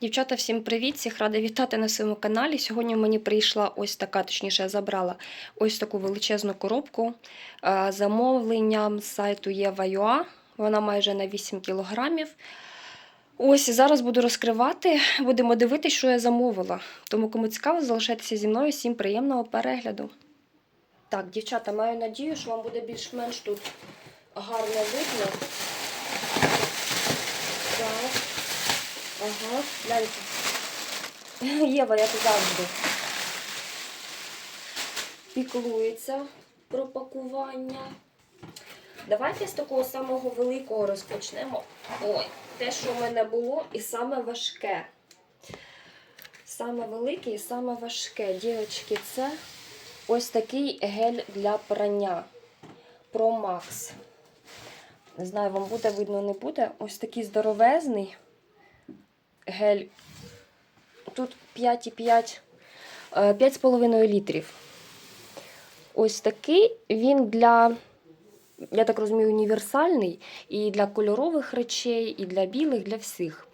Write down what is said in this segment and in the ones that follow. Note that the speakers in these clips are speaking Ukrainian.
Дівчата, всім привіт! Всіх рада вітати на своєму каналі. Сьогодні мені прийшла ось така, точніше, я забрала ось таку величезну коробку е, замовленням з сайту Єва.ua. Вона майже на 8 кілограмів. Ось зараз буду розкривати, будемо дивитися, що я замовила. Тому, кому цікаво, залишайтеся зі мною. Всім приємного перегляду. Так, дівчата, маю надію, що вам буде більш-менш тут гарно видно. Так. Ага, гляньте. Єва, як завжди, піклується про пакування. Давайте з такого самого великого розпочнемо. Ой, те, що в мене було, і саме важке. Саме велике і саме важке. Дівчатки, це ось такий гель для прання Pro Max. Не знаю, вам буде видно, не буде. Ось такий здоровезний гель. Тут 5,5, 5,5 літрів. Ось такий він для, я так розумію, універсальний і для кольорових речей, і для білих, для всіх.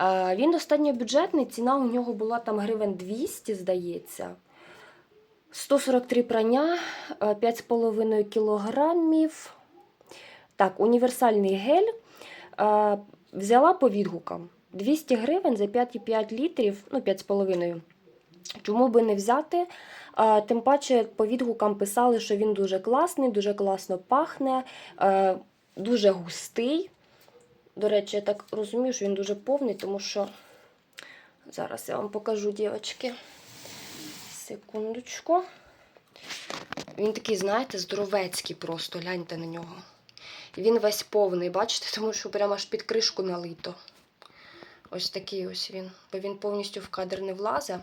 Е, Він достатньо бюджетний, ціна у нього була там гривень 200, здається. 143 прання, е, 5,5 кілограмів. Так, універсальний гель. Е, Взяла по відгукам. 200 гривень за 5,5 літрів, ну 5,5. Чому би не взяти? Тим паче по відгукам писали, що він дуже класний, дуже класно пахне, е, дуже густий. До речі, я так розумію, що він дуже повний, тому що зараз я вам покажу, дівчатки. Секундочку. Він такий, знаєте, здоровецький просто, гляньте на нього. Він весь повний, бачите, тому що прямо аж під кришку налито. Ось такий ось він, бо він повністю в кадр не влазить.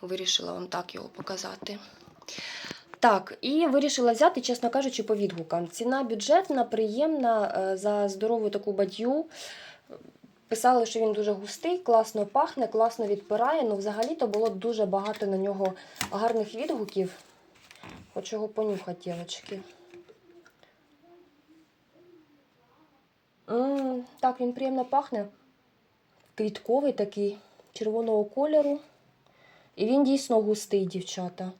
Вирішила вам так його показати. Так, і вирішила взяти, чесно кажучи, по відгукам. Ціна бюджетна, приємна е, за здорову таку бадью. Писали, що він дуже густий, класно пахне, класно відпирає. Ну, взагалі-то було дуже багато на нього гарних відгуків. Хочу його понюхати, дівчатки. М, Так, він приємно пахне. Квітковий такий, червоного кольору. І він дійсно густий, дівчата.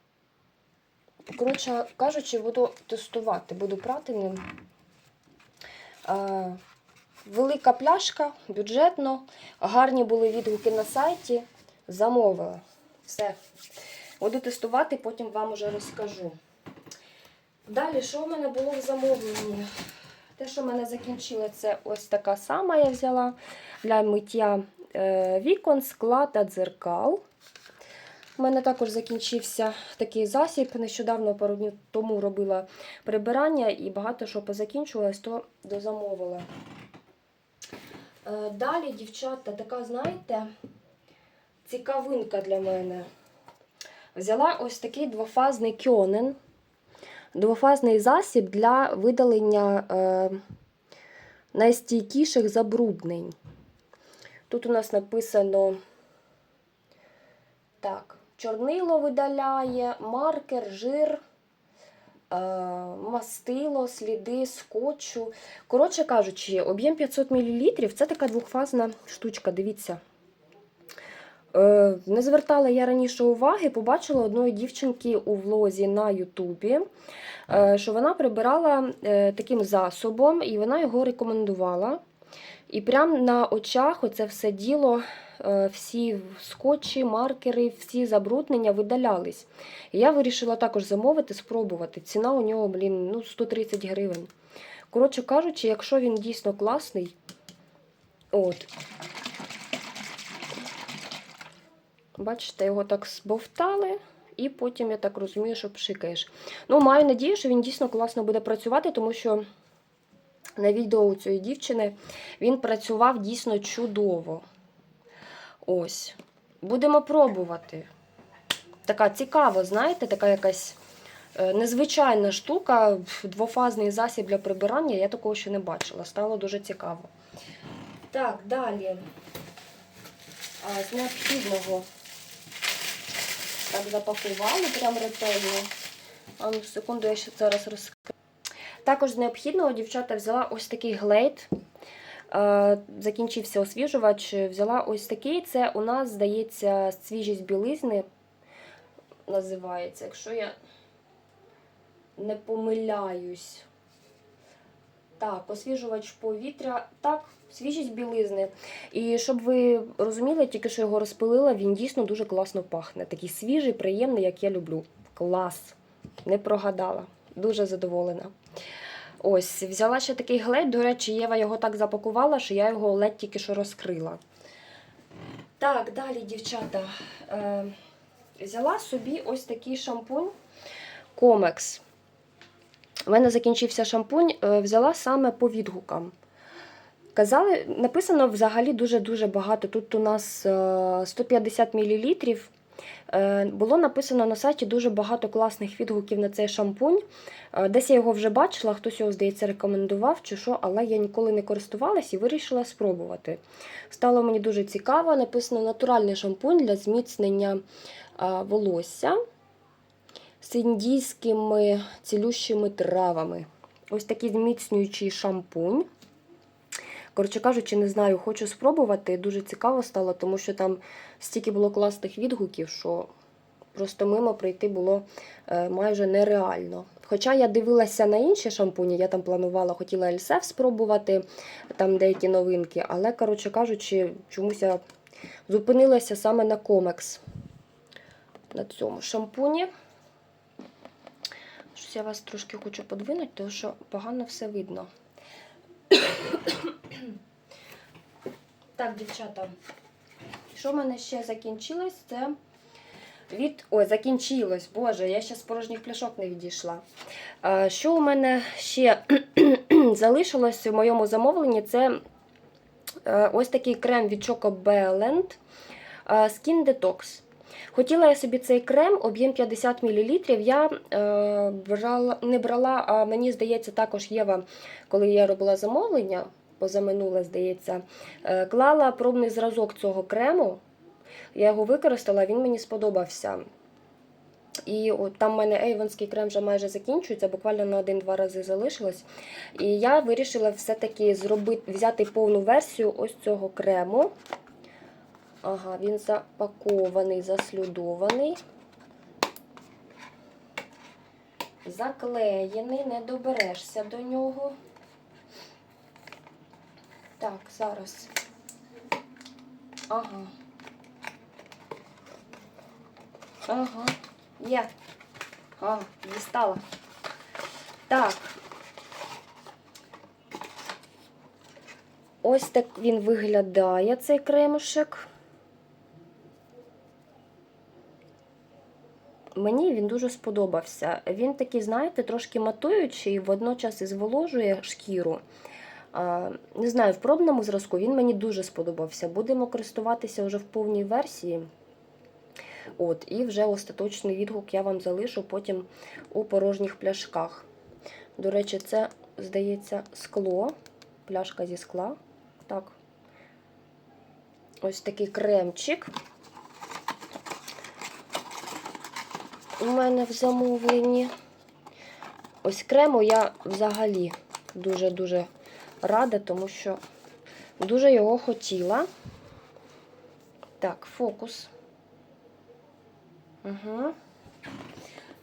Коротше кажучи, буду тестувати, буду прати ним. Е, велика пляшка, бюджетно. Гарні були відгуки на сайті. Замовила. Все. Буду тестувати, потім вам уже розкажу. Далі, що в мене було в замовленні? Те, що в мене закінчило, це ось така сама я взяла для миття е, вікон, скла та дзеркал. У мене також закінчився такий засіб. Нещодавно пару днів тому робила прибирання і багато що позакінчувалось, то дозамовила. Е, Далі, дівчата, така, знаєте, цікавинка для мене. Взяла ось такий двофазний кьонен. Двофазний засіб для видалення е, найстійкіших забруднень. Тут у нас написано так, чорнило видаляє, маркер, жир, е, мастило, сліди, скотчу. Коротше кажучи, об'єм 500 мл це така двохфазна штучка, дивіться. Е, Не звертала я раніше уваги, побачила одної дівчинки у влозі на Ютубі, е, що вона прибирала е, таким засобом і вона його рекомендувала. І прямо на очах оце все діло, всі скотчі, маркери, всі забруднення видалялись. І я вирішила також замовити, спробувати. Ціна у нього, блін, ну 130 гривень. Коротше кажучи, якщо він дійсно класний, от. Бачите, його так збовтали, і потім, я так розумію, що пшикаєш. Ну, маю надію, що він дійсно класно буде працювати, тому що на відео у цієї дівчини він працював дійсно чудово. Ось. Будемо пробувати. Така цікава, знаєте, така якась е, незвичайна штука, двофазний засіб для прибирання. Я такого ще не бачила. Стало дуже цікаво. Так, далі. А, з необхідного так запакували прям ретельно. А ну, секунду, я ще зараз розкрию. Також необхідного дівчата взяла ось такий глейд. Е, закінчився освіжувач, взяла ось такий. Це у нас, здається, свіжість білизни називається, якщо я не помиляюсь. Так, освіжувач повітря. Так, свіжість білизни. І щоб ви розуміли, тільки що його розпилила, він дійсно дуже класно пахне. Такий свіжий, приємний, як я люблю. Клас. Не прогадала. Дуже задоволена. Ось, взяла ще такий глейт. До речі, Єва його так запакувала, що я його ледь тільки що розкрила. Так, далі, дівчата. Е, взяла собі ось такий шампунь Комекс. У мене закінчився шампунь, е, взяла саме по відгукам. Казали, написано взагалі дуже-дуже багато. Тут у нас е, 150 мл. Е, Було написано на сайті дуже багато класних відгуків на цей шампунь. Е, Десь я його вже бачила, хтось його, здається, рекомендував чи що, але я ніколи не користувалась і вирішила спробувати. Стало мені дуже цікаво. Написано натуральний шампунь для зміцнення е, волосся з індійськими цілющими травами. Ось такий зміцнюючий шампунь. Коротше кажучи, не знаю, хочу спробувати. Дуже цікаво стало, тому що там стільки було класних відгуків, що просто мимо прийти було е, майже нереально. Хоча я дивилася на інші шампуні, я там планувала, хотіла Ельсеф спробувати, там деякі новинки, але, коротше кажучи, чомусь я зупинилася саме на Комекс. На цьому шампуні. Щось я вас трошки хочу подвинути, тому що погано все видно. Так, дівчата, що в мене ще закінчилось, це від. Ой, закінчилось, боже, я ще з порожніх пляшок не відійшла. Що у мене ще залишилось в моєму замовленні, це е, ось такий крем від Choco Belland е, Skin Detox. Хотіла я собі цей крем, об'єм 50 мл. Я е, брала, не брала, а мені здається, також Єва, коли я робила замовлення, позаминуле, здається, е, клала пробний зразок цього крему. Я його використала, він мені сподобався. І от там в мене ейвонський крем вже майже закінчується, буквально на один-два рази залишилось. І я вирішила все-таки зробити, взяти повну версію ось цього крему. Ага, він запакований, заслюдований. Заклеєний, не доберешся до нього. Так, зараз. Ага. Ага, є. А, дістала. Так. Ось так він виглядає, цей кремушек. Мені він дуже сподобався. Він такий, знаєте, трошки матуючий, водночас і зволожує шкіру. Не знаю, в пробному зразку він мені дуже сподобався. Будемо користуватися вже в повній версії. От, І вже остаточний відгук я вам залишу потім у порожніх пляшках. До речі, це, здається, скло, пляшка зі скла. Так. Ось такий кремчик. У мене в замовленні. Ось крему я взагалі дуже-дуже рада, тому що дуже його хотіла. Так, фокус. Угу.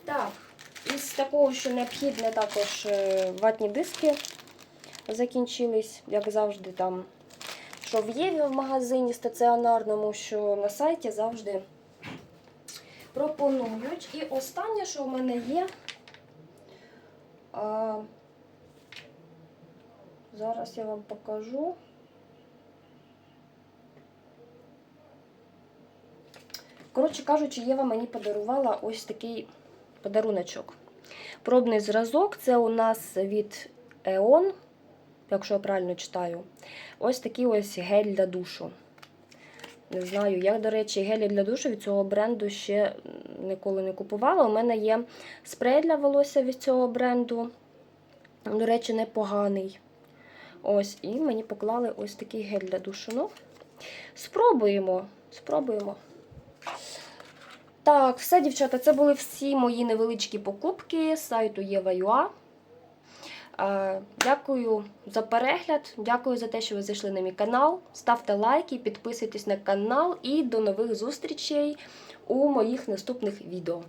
Так, із такого, що необхідне, також е, ватні диски закінчились, як завжди, там, що в Єві в магазині стаціонарному, що на сайті завжди пропонують. І останнє, що в мене є, зараз я вам покажу. Коротше кажучи, Єва мені подарувала ось такий подаруночок. Пробний зразок це у нас від EON, якщо я правильно читаю. Ось такий ось гель для душу. Не знаю, я, до речі, гелі для душу від цього бренду ще ніколи не купувала. У мене є спрей для волосся від цього бренду. До речі, непоганий. Ось, і мені поклали ось такий гель для душу. Ну, спробуємо. Спробуємо. Так, все, дівчата, це були всі мої невеличкі покупки з сайту Єва.ua. Е, Дякую за перегляд, дякую за те, що ви зайшли на мій канал. Ставте лайки, підписуйтесь на канал і до нових зустрічей у моїх наступних відео.